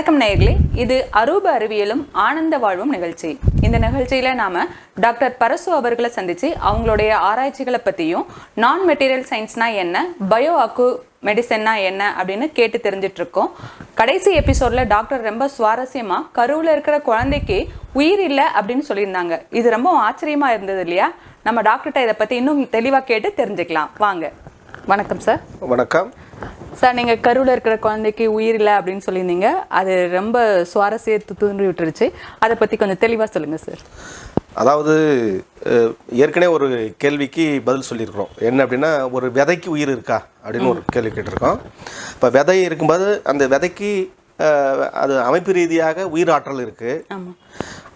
வணக்கம் நேயர்களே. இது அரூப அறிவியலும் ஆனந்த வாழ்வும் நிகழ்ச்சி. இந்த நிகழ்ச்சியில நாம டாக்டர் பரசு அவர்களை சந்திச்சு அவங்களுடைய ஆராய்ச்சிகளை பத்தியும் நான் மெட்டீரியல் சயின்ஸ்னா என்ன பயோ அக்கு மெடிசன்னா என்ன அப்படின்னு கேட்டு தெரிஞ்சிட்டு இருக்கோம். கடைசி எபிசோட்ல டாக்டர் ரொம்ப சுவாரஸ்யமா கருவில் இருக்கிற குழந்தைக்கு உயிர் இல்லை அப்படின்னு சொல்லியிருந்தாங்க. இது ரொம்ப ஆச்சரியமா இருந்தது இல்லையா? நம்ம டாக்டர்கிட்ட இதை பத்தி இன்னும் தெளிவா கேட்டு தெரிஞ்சுக்கலாம். வாங்க. வணக்கம் சார். வணக்கம். சார் நீங்கள் கருவில் இருக்கிற குழந்தைக்கு உயிர் இல்லை அப்படின்னு சொல்லியிருந்தீங்க. அது ரொம்ப சுவாரஸ்யத்தை தூண்டி விட்டுருச்சு. அதை பற்றி கொஞ்சம் தெளிவாக சொல்லுங்கள் சார். அதாவது ஏற்கனவே ஒரு கேள்விக்கு பதில் சொல்லியிருக்கிறோம். என்ன அப்படின்னா ஒரு விதைக்கு உயிர் இருக்கா? அப்படின்னு ஒரு கேள்வி கேட்டிருக்கோம். இப்போ விதை இருக்கும்போது அந்த விதைக்கு அது அமைப்பு ரீதியாக உயிராற்றல் இருக்குது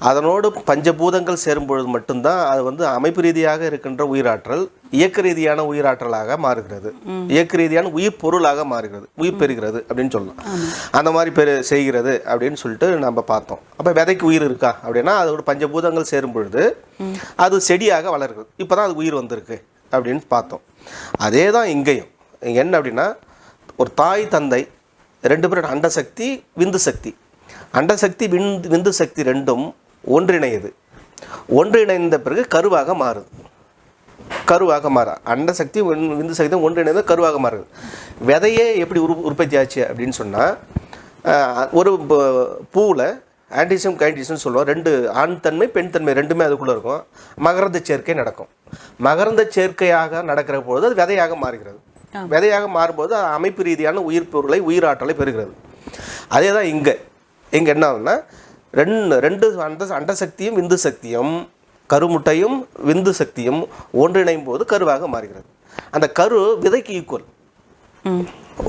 அதனோடு பஞ்சபூதங்கள் சேரும் பொழுது மட்டும்தான் அது வந்து அமைப்பு ரீதியாக இருக்கின்ற உயிராற்றல் இயக்க ரீதியான உயிராற்றலாக மாறுகிறது. இயக்க ரீதியான உயிர் பொருளாக மாறுகிறது. உயிர் பெறுகிறது அப்படின்னு சொல்லலாம் அந்த மாதிரி பெரு செய்கிறது அப்படின்னு சொல்லிட்டு நம்ம பார்த்தோம். அப்போ விதைக்கு உயிர் இருக்கா அப்படின்னா அதோட பஞ்சபூதங்கள் சேரும் பொழுது அது செடியாக வளருகிறது. இப்போ தான் அது உயிர் வந்திருக்கு அப்படின்னு பார்த்தோம். அதே தான் இங்கேயும். இங்க என்ன அப்படின்னா ஒரு தாய் தந்தை ரெண்டு பேரோட அண்டசக்தி விந்து சக்தி. அண்டசக்தி விந்து விந்து சக்தி ரெண்டும் ஒன்றிணையுது. ஒன்றிணைந்த பிறகு கருவாக மாறுது. கருவாக மாற. அண்டசக்தி விந்து விந்து சக்தி ஒன்றிணைந்து கருவாக மாறுது. விதையே எப்படி உரு உற்பத்தி ஆச்சு அப்படின்னு சொன்னால் ஒரு பூவில் ஆன்டிசம் கைண்டிசம் சொல்லுவோம். ரெண்டு ஆண் தன்மை பெண் தன்மை ரெண்டுமே அதுக்குள்ளே இருக்கும். மகரந்த சேர்க்கை நடக்கும். மகரந்த சேர்க்கையாக நடக்கிற பொழுது அது விதையாக மாறுகிறது. விதையாக மாறும்போது அமைப்பு ரீதியான உயிர் பொருளை உயிராற்றலை பெறுகிறது. அதே தான் இங்கே. இங்கே என்ன ஆகுதுன்னா ரெண்டு ரெண்டு அண்ட அண்டசக்தியும் விந்து சக்தியும் கருமுட்டையும் விந்து சக்தியும் ஒன்றிணையும் போது கருவாக மாறுகிறது. அந்த கரு விதைக்கு ஈக்குவல்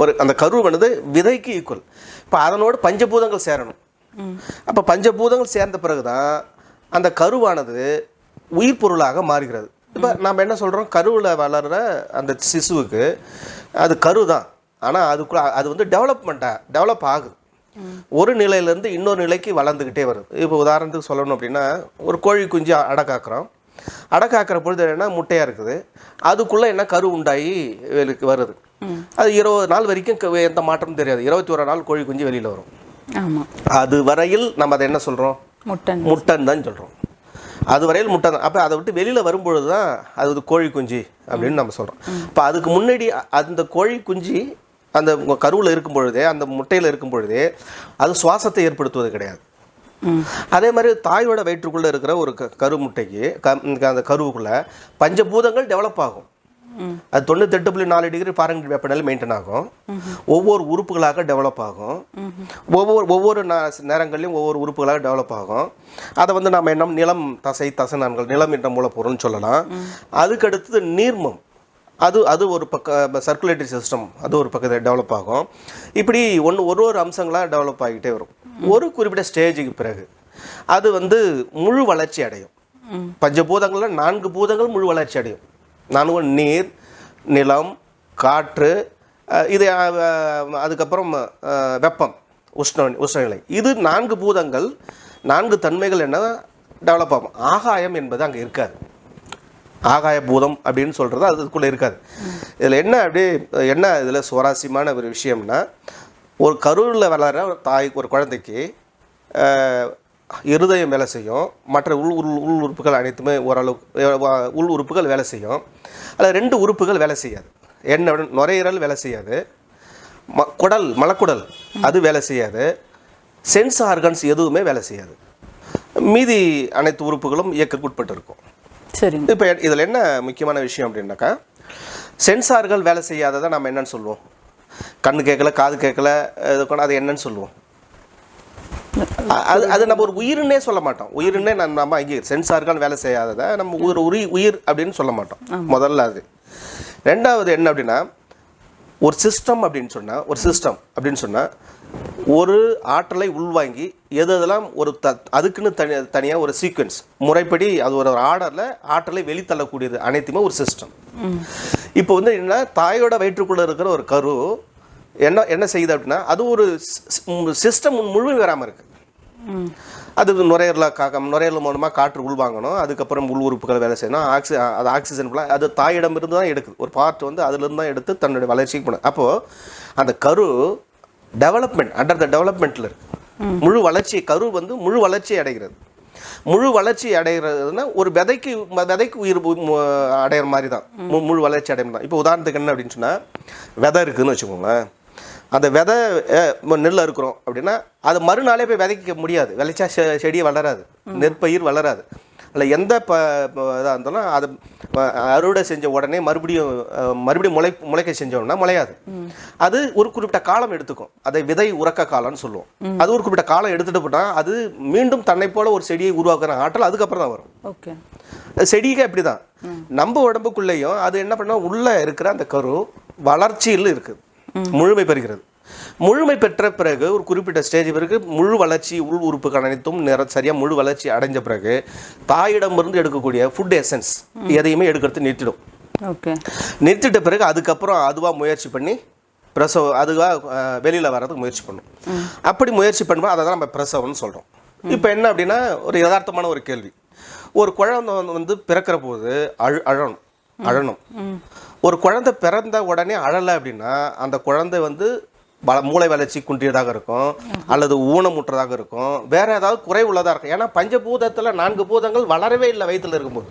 ஒரு அந்த கருவானது விதைக்கு ஈக்குவல் இப்போ அதனோடு பஞ்சபூதங்கள் சேரணும். அப்போ பஞ்சபூதங்கள் சேர்ந்த பிறகு தான் அந்த கருவானது உயிர் பொருளாக மாறுகிறது. இப்போ நம்ம என்ன சொல்கிறோம் கருவில் வளர்கிற அந்த சிசுவுக்கு அது கரு தான் ஆனால் அதுக்குள்ள அது வந்து டெவலப்மெண்ட்டாக டெவலப் ஆகுது. ஒரு நிலையிலேருந்து இன்னொரு நிலைக்கு வளர்ந்துக்கிட்டே வருது. இப்போ உதாரணத்துக்கு சொல்லணும் அப்படின்னா ஒரு கோழி குஞ்சு அடை காக்கிறோம் அடை காக்கிற பொழுது என்னன்னா முட்டையாக இருக்குது. அதுக்குள்ளே என்ன கரு உண்டாகி வெளிக்கு வருது. அது இருபது நாள் வரைக்கும் எந்த மாற்றமும் தெரியாது. இருபத்தி ஒரு நாள் கோழி குஞ்சு வெளியில் வரும். அது வரையில் நம்ம அதை என்ன சொல்கிறோம் முட்டன். முட்டன் தான் சொல்கிறோம் அது வரையில் முட்டை தான். அப்போ அதை விட்டு வெளியில் வரும்பொழுது தான் அது கோழி குஞ்சு அப்படின்னு நம்ம சொல்கிறோம் இப்போ அதுக்கு முன்னாடி அந்த கோழி குஞ்சு அந்த கருவில் இருக்கும் பொழுதே அந்த முட்டையில் இருக்கும் பொழுதே அது சுவாசத்தை ஏற்படுத்துவது கிடையாது. அதே மாதிரி தாயோட வயிற்றுக்குள்ளே இருக்கிற ஒரு கரு முட்டைக்கு க அந்த கருவுக்குள்ளே பஞ்சபூதங்கள் டெவலப் ஆகும். அது தொண்ணூத்தெட்டு புள்ளி நாலு டிகிரி ஃபாரன்ஹீட் வெப்பநிலை மெயின்டைன் ஆகும். ஒவ்வொரு உறுப்புகளாக டெவலப் ஆகும். ஒவ்வொரு ஒவ்வொரு நா- நேரங்கள்லையும் ஒவ்வொரு உறுப்புகளாக டெவலப் ஆகும். அதை வந்து நம்ம என்ன நிலம் தசை தசைநான்கள் நிலம் என்ற மூலப்பொருள்னு சொல்லலாம். அதுக்கு அடுத்தது நீர்மம். அது அது ஒரு பக்க சர்க்குலேட்டரி சிஸ்டம் அது ஒரு பக்கத்தில் டெவலப் ஆகும். இப்படி ஒன்று ஒரு ஒரு அம்சங்களாக டெவலப் ஆகிட்டே வரும். ஒரு குறிப்பிட்ட ஸ்டேஜுக்கு பிறகு அது வந்து முழு வளர்ச்சி அடையும். பஞ்சபூதங்களில் நான்கு பூதங்கள் முழு வளர்ச்சி அடையும். நான்கு நீர் நிலம் காற்று இது அதுக்கப்புறம் வெப்பம் உஷ்ண உஷ்ணநிலை. இது நான்கு பூதங்கள் நான்கு தன்மைகள் என்ன? டெவலப் ஆகும். ஆகாயம் என்பது அங்கே இருக்காது. ஆகாய பூதம் அப்படின்னு சொல்கிறது அதுக்குள்ளே இருக்காது. இதில் என்ன அப்படியே என்ன இதில் சுவாரஸ்யமான ஒரு விஷயம்னா ஒரு கருவில் வளர ஒரு தாய் ஒரு குழந்தைக்கு இருதயம் வேலை செய்யும். மற்ற உள் உள் உள் உறுப்புகள் அனைத்துமே ஓரளவுக்கு உள் உறுப்புகள் வேலை செய்யும். அதில் ரெண்டு உறுப்புகள் வேலை செய்யாது. என்ன நுரையீரல் வேலை செய்யாது. ம குடல் மலக்குடல் அது வேலை செய்யாது. சென்ஸ் ஆர்கன்ஸ் எதுவுமே வேலை செய்யாது. மீதி அனைத்து உறுப்புகளும் இயக்கக்குட்பட்டு இருக்கும் சரிங்க. இப்போ இதில் என்ன முக்கியமான விஷயம் அப்படின்னாக்கா சென்சார்கள் வேலை செய்யாததை நம்ம என்னன்னு சொல்லுவோம். கண்ணு கேட்கல காது கேட்கல இது அது என்னன்னு சொல்லுவோம். அது அது நம்ம ஒரு உயிர்னே சொல்ல மாட்டோம். உயிர்னே நம்ம நம்ம இங்கே சென்சார்கள் வேலை செய்யாததை நம்ம ஒரு உரி உயிர் அப்படின்னு சொல்ல மாட்டோம். முதல்ல அது. ரெண்டாவது என்ன அப்படின்னா ஒரு சிஸ்டம் அப்படின்னு சொன்னால் ஒரு சிஸ்டம் அப்படின்னு சொன்னால் ஒரு ஆற்றலை உள்வாங்கி எது எதெல்லாம் ஒரு த அதுக்குன்னு தனி தனியாக ஒரு சீக்வன்ஸ் முறைப்படி அது ஒரு ஆர்டரில் ஆற்றலை வெளித்தள்ளக்கூடியது அனைத்துமே ஒரு சிஸ்டம் இப்போ வந்து என்னென்னா தாயோட வயிற்றுக்குள்ளே இருக்கிற ஒரு கரு என்ன என்ன செய்யுது அப்படின்னா அது ஒரு சிஸ்டம் முழுமை வராமல் இருக்குது அது நுரையீரலில் காக்க நுரையீரல் மூலமாக காற்று உள்வாங்கணும். அதுக்கப்புறம் உள் உறுப்புகள் வேலை செய்யணும். ஆக்சி அது ஆக்சிஜன் ஃபுல்லாக அது தாயிடமிருந்து தான் எடுக்குது. ஒரு பார்ட் வந்து அதுலேருந்து தான் எடுத்து தன்னுடைய வளர்ச்சிக்கு போகணும் அப்போது அந்த கரு டெவலப்மெண்ட் அண்டர் த டெவலப்மெண்ட்டில் இருக்குது முழு வளர்ச்சி கரு வந்து முழு வளர்ச்சி அடைகிறது. முழு வளர்ச்சி அடைகிறதுனா ஒரு விதைக்கு விதைக்கு உயிர் அடையிற மாதிரி தான். மு- முழு வளர்ச்சி அடையும் தான் இப்போ உதாரணத்துக்கு என்ன அப்படின்னு சொன்னால் விதை இருக்குதுன்னு வச்சுக்கோங்களேன். அந்த விதை நெல் அறுக்கிறோம் அப்படின்னா அது மறுநாளே போய் விதைக்க முடியாது. விளைச்சா செ செடியே வளராது. நெற்பயிர் வளராது. அதில் எந்த ப இதாக இருந்தாலும் அது அறுவடை செஞ்ச உடனே மறுபடியும் மறுபடியும் முளை முளைக்க செஞ்சோம்னா முளையாது. அது ஒரு குறிப்பிட்ட காலம் எடுத்துக்கும். அதை விதை உறக்க காலம்னு சொல்லுவோம். அது ஒரு குறிப்பிட்ட காலம் எடுத்துட்டு போட்டால் அது மீண்டும் தன்னை போல ஒரு செடியை உருவாக்குற ஆற்றல் அதுக்கப்புறம் தான் வரும். ஓகே. செடிக்கு அப்படிதான். நம்ம உடம்புக்குள்ளேயும் அது என்ன பண்ணா உள்ள இருக்கிற அந்த கரு வளர்ச்சியில் இருக்குது. முழுமை பெறுகிறது. முழுமை பெற்ற பிறகு ஒரு குறிப்பிட்ட ஸ்டேஜ் பிறகு முழு வளர்ச்சி உள் உறுப்புகள் அனைத்தும் நிற சரியா முழு வளர்ச்சி அடைஞ்ச பிறகு தாயிடமிருந்து எடுக்கக்கூடிய ஃபுட் எசன்ஸ் எதையுமே எடுக்கிறது நிறுத்திடும். ஓகே நிறுத்திட்ட பிறகு அதுக்கப்புறம் அதுவாக முயற்சி பண்ணி பிரசவம் அதுவாக வெளியில் வர்றதுக்கு முயற்சி பண்ணும். அப்படி முயற்சி பண்ணும்போது அதை தான் நம்ம பிரசவம்னு சொல்கிறோம் இப்போ என்ன அப்படின்னா ஒரு யதார்த்தமான ஒரு கேள்வி. ஒரு குழந்தை வந்து பிறக்கிற போது அழு அழணும். அழணும். ஒரு குழந்தை பிறந்த உடனே அழலை அப்படின்னா அந்த குழந்தை வந்து பல மூளை வளர்ச்சி குன்றியதாக இருக்கும் அல்லது ஊனமுற்றதாக இருக்கும் வேற ஏதாவது குறை உள்ளதாக இருக்கும். ஏன்னா பஞ்சபூதத்தில் நான்கு பூதங்கள் வளரவே இல்லை வயிற்றில் இருக்கும்போது.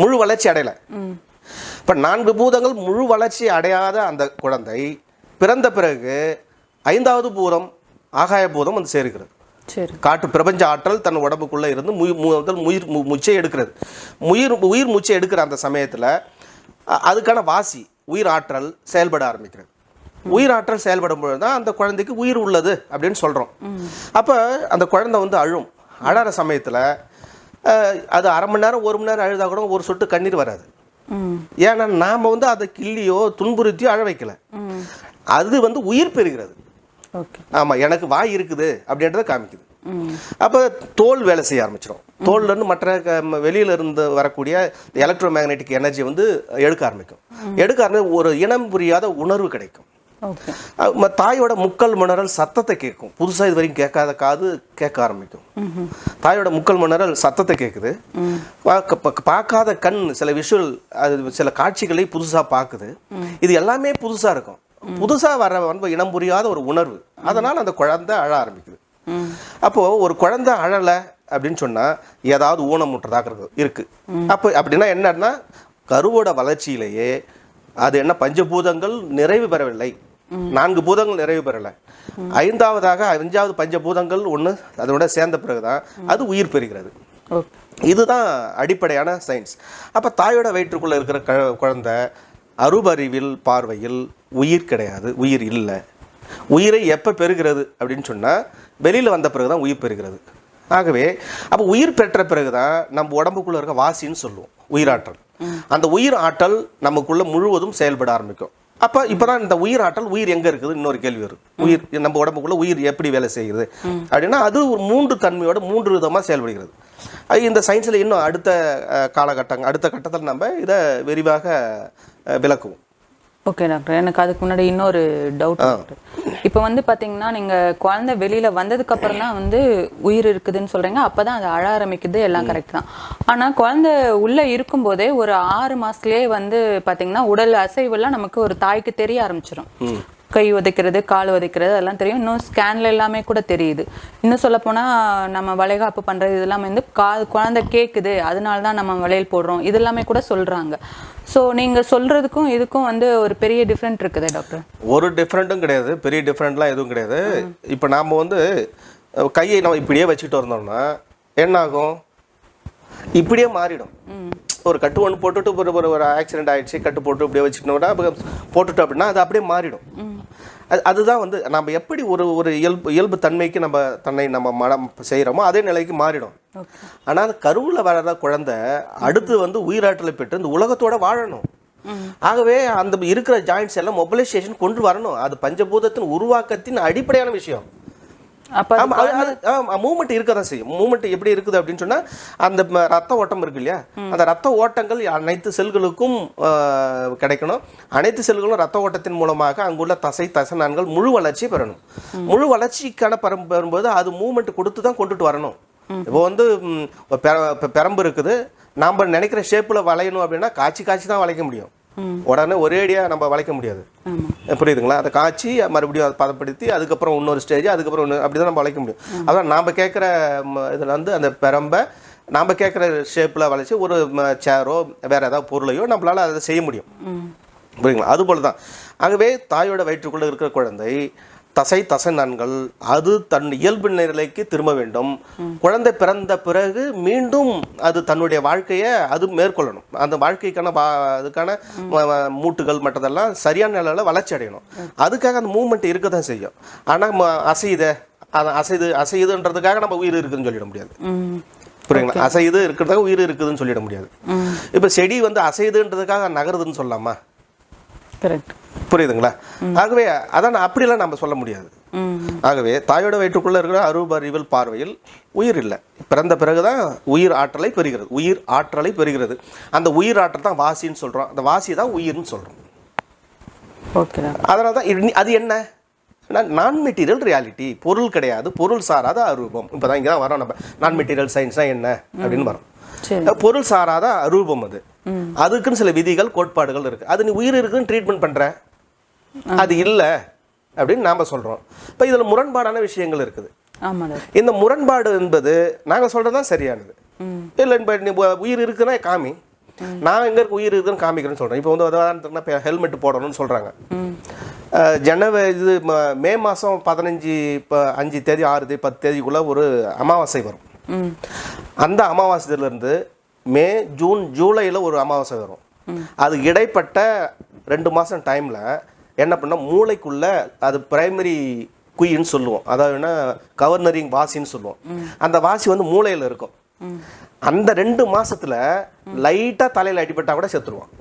முழு வளர்ச்சி அடையலை. இப்போ நான்கு பூதங்கள் முழு வளர்ச்சி அடையாத அந்த குழந்தை பிறந்த பிறகு ஐந்தாவது பூதம் ஆகாய பூதம் வந்து சேர்க்கிறது காட்டு பிரபஞ்ச ஆற்றல் தன் உடம்புக்குள்ளே இருந்து முதல் உயிர் மூச்சை எடுக்கிறது. உயிர் உயிர் மூச்சை எடுக்கிற அந்த சமயத்தில் அதுக்கான வாசி உயிர் ஆற்றல் செயல்பட ஆரம்பிக்கிறது. உயிர் ஆற்றல் செயல்படும் பொழுது தான் அந்த குழந்தைக்கு உயிர் உள்ளது அப்படின்னு சொல்கிறோம் அப்போ அந்த குழந்தை வந்து அழும். அழற சமயத்தில் அது அரை மணி நேரம் ஒரு மணி நேரம் அழுதா கூட ஒரு சொட்டு கண்ணீர் வராது. ஏன்னா நாம் வந்து அதை கிள்ளியோ துன்புறுத்தியோ அழ வைக்கல. அது வந்து உயிர் பெறுகிறது. ஆமாம் எனக்கு வாய் இருக்குது அப்படின்றத காமிக்குது. அப்போ தோல் வேலை செய்ய ஆரம்பிச்சிடும் தோல்ல இருந்து மற்ற வெளியில இருந்து வரக்கூடிய எலக்ட்ரோ மேக்னெட்டிக் எனர்ஜி வந்து எடுக்க ஆரம்பிக்கும். எடுக்க ஆரம்பி ஒரு இனம் புரியாத உணர்வு கிடைக்கும். தாயோட முக்கல் முணறல் சத்தத்தை கேட்கும். புதுசாக இது வரைக்கும் கேட்காத காது கேட்க ஆரம்பிக்கும். தாயோட முக்கல் முணறல் சத்தத்தை கேட்குது. பார்க்க- பார்க்க- பார்க்காத கண் சில விஷுவல் அது சில காட்சிகளை புதுசாக பார்க்குது. இது எல்லாமே புதுசாக இருக்கும். புதுசாக வர வந்து இனம் புரியாத ஒரு உணர்வு. அதனால் அந்த குழந்தை அழ ஆரம்பிக்குது. அப்போது ஒரு குழந்தை அழலை அப்படின்னு சொன்னால் ஏதாவது ஊனமுற்றதாக இருக்கு இருக்கு. அப்போ அப்படின்னா என்னன்னா கருவோட வளர்ச்சியிலேயே அது என்ன பஞ்சபூதங்கள் நிறைவு பெறவில்லை. நான்கு பூதங்கள் நிறைவு பெறலை. ஐந்தாவதாக அஞ்சாவது பஞ்சபூதங்கள் ஒன்று அதோட சேர்ந்த பிறகுதான் அது உயிர் பெறுகிறது. இதுதான் அடிப்படையான சயின்ஸ் அப்போ தாயோட வயிற்றுக்குள்ளே இருக்கிற க குழந்தை அருபறிவில் பார்வையில் உயிர் கிடையாது உயிர் இல்லை. உயிரை எப்போ பெறுகிறது அப்படின்னு சொன்னால் வெளியில் வந்த பிறகு தான் உயிர் பெறுகிறது. ஆகவே அப்போ உயிர் பெற்ற பிறகு தான் நம்ம உடம்புக்குள்ளே இருக்க வாசின்னு சொல்லுவோம் உயிராற்றல் அந்த உயிர் ஆற்றல் நமக்குள்ளே முழுவதும் செயல்பட ஆரம்பிக்கும். அப்போ இப்போ தான் இந்த உயிர் ஆற்றல் உயிர் எங்கே இருக்குது? இன்னொரு கேள்வி வரும். உயிர் நம்ம உடம்புக்குள்ள உயிர் எப்படி வேலை செய்யுது அப்படின்னா அது ஒரு மூன்று தன்மையோட மூன்று விதமாக செயல்படுகிறது. அது இந்த சயின்ஸில் இன்னும் அடுத்த காலகட்டங்கள் அடுத்த கட்டத்தில் நம்ம இதை விரிவாக விளக்குவோம். ஓகே டாக்டர் எனக்கு அதுக்கு முன்னாடி இன்னொரு டவுட் டாக்டர் இப்போ வந்து பாத்தீங்கன்னா நீங்க குழந்தை வெளியில வந்ததுக்கு அப்புறம் தான் வந்து உயிர் இருக்குதுன்னு சொல்றீங்க. அப்பதான் அது அழ ஆரம்பிக்குது. எல்லாம் கரெக்ட் தான். ஆனா குழந்தை உள்ள இருக்கும்போதே ஒரு ஆறு மாசத்துலயே வந்து பாத்தீங்கன்னா உடல் அசைவெல்லாம் நமக்கு ஒரு தாய்க்கு தெரிய ஆரம்பிச்சிடும் கை உதைக்கிறது கால் உதைக்கிறது அதெல்லாம் தெரியும். இன்னும் ஸ்கேன்ல எல்லாமே கூட தெரியுது. இன்னும் சொல்ல போனா நம்ம வளைகாப்பு பண்றது இதெல்லாம் வந்து கா குழந்தை கேக்குது அதனால தான் நம்ம வளையல் போடுறோம். இது எல்லாமே கூட சொல்றாங்க. ஸோ நீங்க சொல்றதுக்கும் இதுக்கும் வந்து ஒரு பெரிய டிஃப்ரெண்ட் இருக்குதே டாக்டர் ஒரு டிஃப்ரெண்ட்டும் கிடையாது. பெரிய டிஃப்ரெண்ட்லாம் எதுவும் கிடையாது. இப்போ நாம் வந்து கையை நம்ம இப்படியே வச்சுக்கிட்டு இருந்தோம்னா என்ன ஆகும் இப்படியே மாறிடும். ஒரு கட்டு ஒன்று போட்டுட்டு ஒரு ஒரு ஒரு ஆக்சிடென்ட் ஆயிடுச்சு கட்டு போட்டு இப்படியே வச்சுட்டோம்னா போட்டுட்டோம் அப்படின்னா அது அப்படியே மாறிடும். அது அதுதான் வந்து நம்ம எப்படி ஒரு ஒரு இயல்பு இயல்பு தன்மைக்கு நம்ம தன்னை நம்ம மனம் செய்கிறோமோ அதே நிலைக்கு மாறிடும். ஆனால் அது கருவில் வளர்ற குழந்தை அடுத்து வந்து உயிராற்றலை பெற்று இந்த உலகத்தோட வாழணும். ஆகவே அந்த இருக்கிற ஜாயின்ஸ் எல்லாம் மொபிலைசேஷன் கொண்டு வரணும். அது பஞ்சபூதத்தின் உருவாக்கத்தின் அடிப்படையான விஷயம். மூமெண்ட் இருக்க தான் செய்யும். மூமெண்ட் எப்படி இருக்குது அப்படின்னு சொன்னா அந்த ரத்த ஓட்டம் இருக்கு இல்லையா? அந்த ரத்த ஓட்டங்கள் அனைத்து செல்களுக்கும் கிடைக்கணும். அனைத்து செல்களும் ரத்த ஓட்டத்தின் மூலமாக அங்குள்ள தசை தசனான்கள் முழு வளர்ச்சி பெறணும். முழு வளர்ச்சிக்கான பெரும் பெறும்போது அது மூமெண்ட் கொடுத்து தான் கொண்டுட்டு வரணும். இப்போ வந்து பெரம்பு இருக்குது. நாம் நினைக்கிற ஷேப்பில் வளையணும் அப்படின்னா காய்ச்சி காய்ச்சி தான் வளைக்க முடியும். உடனே ஒரேடியாக நம்ம வளைக்க முடியாது. புரியுதுங்களா? அதை காய்ச்சி மறுபடியும் அதை பதப்படுத்தி அதுக்கப்புறம் இன்னொரு ஸ்டேஜ் அதுக்கப்புறம் இன்னொரு அப்படி தான் நம்ம வளைக்க முடியும். அதான் நாம் கேட்குற இதில் வந்து அந்த பெரம்பை நாம் கேட்குற ஷேப்பில் வளைச்சி ஒரு சேரோ வேறு ஏதாவது பொருளையோ நம்மளால் அதை செய்ய முடியும். புரியுங்களா அதுபோல் தான் ஆகவே தாயோட வயிற்றுக்குள்ளே இருக்கிற குழந்தை தசை தசை நன்கள். அது தன் இயல்பு நிலைக்கு திரும்ப வேண்டும். குழந்தை பிறந்த பிறகு மீண்டும் அது தன்னுடைய வாழ்க்கையை அது மேற்கொள்ளணும். அந்த வாழ்க்கைக்கான வா அதுக்கான மூட்டுகள் மற்றதெல்லாம் சரியான நிலையில் வளர்ச்சி அடையணும். அதுக்காக அந்த மூமெண்ட் இருக்க தான் செய்யும். ஆனால் அசையுதே. அசைது அசையுதுன்றதுக்காக நம்ம உயிர் இருக்குதுன்னு சொல்லிட முடியாது. புரியுங்களா அசையுது இருக்கிறதுக்காக உயிர் இருக்குதுன்னு சொல்லிட முடியாது. இப்போ செடி வந்து அசையுதுன்றதுக்காக நகருதுன்னு சொல்லலாமா? கரெக்ட் புரியுதுங்களா? ஆகவே அதான் அப்படிலாம் நம்ம சொல்ல முடியாது. ஆகவே தாயோட வயிற்றுக்குள்ள இருக்கிற அரூபறிவில் பார்வையில் உயிர் இல்லை. பிறந்த பிறகுதான் உயிர் ஆற்றலை பெறுகிறது. உயிர் ஆற்றலை பெறுகிறது. அந்த உயிர் ஆற்றல் தான் வாசின்னு சொல்றோம். அந்த வாசி தான் உயிர்னு டாக்டர். அதனால தான் அது என்ன? நான் மெட்டீரியல் ரியாலிட்டி பொருள் கிடையாது பொருள் சாராத அரூபம். இப்போ தான் இங்கே தான் வரோம் நம்ம நான் மெட்டீரியல் சயின்ஸ்னால் என்ன? அப்படின்னு வரோம் பொருள் சாராத அரூபம் அது. அதுக்குன்னு சில விதிகள் கோட்பாடுகள் இருக்கு. அது நீ உயிர் இருக்குன்னு ட்ரீட்மெண்ட் பண்ற? அது இல்லை அப்படின்னு நாம சொல்றோம். இப்போ இதில் முரண்பாடான விஷயங்கள் இருக்குது. இந்த முரண்பாடு என்பது நாங்கள் சொல்றது தான் சரியானது இல்லை இப்போ நீ உயிர் இருக்குன்னா காமி. நான் எங்க இருக்கு உயிர் இருக்குன்னு காமிக்கிறேன்னு சொல்றேன். இப்போ வந்து உதாரணத்துக்குன்னா இப்போ ஹெல்மெட் போடணும்னு சொல்றாங்க. ம். ஜனவரி இது ம- மாதம் பதினஞ்சு இப்போ அஞ்சு தேதி ஆறு தேதி பத்து தேதிக்குள்ளே ஒரு அமாவாசை வரும். அந்த அமாவாசையிலேருந்து மே ஜூன் ஜூலையில் ஒரு அமாவாசை வரும். அது இடைப்பட்ட ரெண்டு மாதம் டைமில் என்ன பண்ண மூளைக்குள்ள அது பிரைமரி குயின்னு சொல்லுவோம். அதாவது கவர்னரிங் வாசின்னு சொல்லுவோம். அந்த வாசி வந்து மூளையில் இருக்கும். அந்த ரெண்டு மாசத்துல லைட்டாக தலையில் அடிபட்டா கூட செத்துருவான்.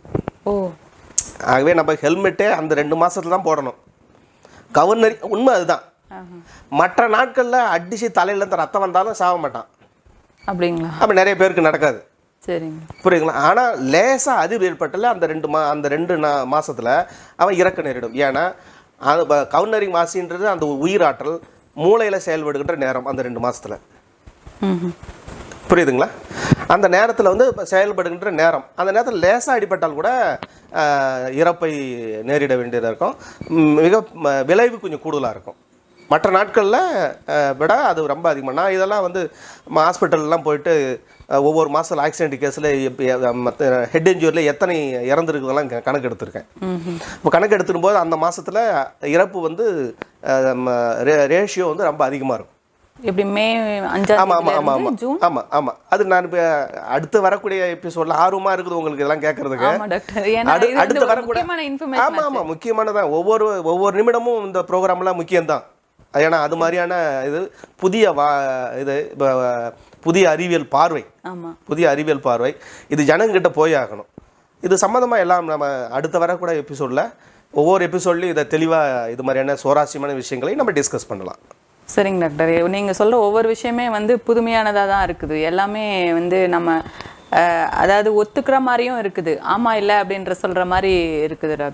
ஆகவே நம்ம ஹெல்மெட்டே அந்த ரெண்டு மாசத்துல தான் போடணும். கவர்னரி உண்மை அதுதான். மற்ற நாட்களில் அடிச்சு தலையில இருந்து ரத்தம் வந்தாலும் சாக மாட்டான். அப்படிங்களா? அப்போ நிறைய பேருக்கு நடக்காது. சரிங்க. புரியுதுங்களா? ஆனால் லேசாக அதிர்வு ஏற்பட்டல அந்த ரெண்டு மா அந்த ரெண்டு நா மாசத்துல அவன் இறக்க நேரிடும். ஏன்னா அது கவுனரிங் வாசின்றது அந்த உயிராற்றல் மூளையில் செயல்படுகின்ற நேரம் அந்த ரெண்டு மாசத்துல. ம் புரியுதுங்களா? அந்த நேரத்தில் வந்து இப்ப செயல்படுகின்ற நேரம். அந்த நேரத்தில் லேசாக அடிபட்டால் கூட இறப்பை நேரிட வேண்டியதாக இருக்கும். மிக விளைவு கொஞ்சம் கூடுதலாக இருக்கும். மற்ற நாட்களில் விட அது ரொம்ப அதிகமாக நான் இதெல்லாம் வந்து ஹாஸ்பிட்டல்லாம் போயிட்டு ஒவ்வொரு மாதம் ஆக்சிடென்ட் கேஸில் மற்ற ஹெட் இன்ஜூரியில் எத்தனை இறந்துருக்குதெல்லாம் கணக்கு எடுத்திருக்கேன் இப்போ கணக்கு எடுத்துடும் போது அந்த மாசத்துல இறப்பு வந்து ரேஷியோ வந்து ரொம்ப அதிகமாக இருக்கும். எப்படி மே அஞ்சாம் ஆமா ஆமா ஆமா தேதியில ஆமா. இருந்து ஜூன்? ஆமா ஆமா. அது நான் இப்ப அடுத்து வரக்கூடிய எபிசோட்ல ஆர்வமா இருக்குது உங்களுக்கு இதெல்லாம் கேட்கறதுக்கு அடுத்து வரக்கூடிய முக்கியமான ஆமா இன்ஃபர்மேஷன் ஆமா முக்கியமானதான் ஒவ்வொரு ஒவ்வொரு நிமிடமும் இந்த ப்ரோக்ராம்லாம் முக்கியம்தான். ஏன்னா அது மாதிரியான இது புதிய வா இது இப்ப, புதிய அறிவியல் பார்வை. புதிய அறிவியல் பார்வை. இது ஜனங்கிட்ட போய் ஆகணும். இது சம்மந்தமா எல்லாம் நம்ம அடுத்து வரக்கூடிய எபிசோட்ல ஒவ்வொரு எபிசோட்லையும் இதை தெளிவா இது மாதிரியான சுவாரஸ்யமான விஷயங்களை நம்ம டிஸ்கஸ் பண்ணலாம். சரிங்க டாக்டர். நீங்க சொல்ற ஒவ்வொரு விஷயமே வந்து புதுமையானதா தான் இருக்குது. எல்லாமே வந்து நம்ம அதாவது ஒத்துக்கிற மாதிரியும் இருக்குது. ஆமா இல்ல அப்படின்ற சொல்ற மாதிரி இருக்குது டாக்டர்.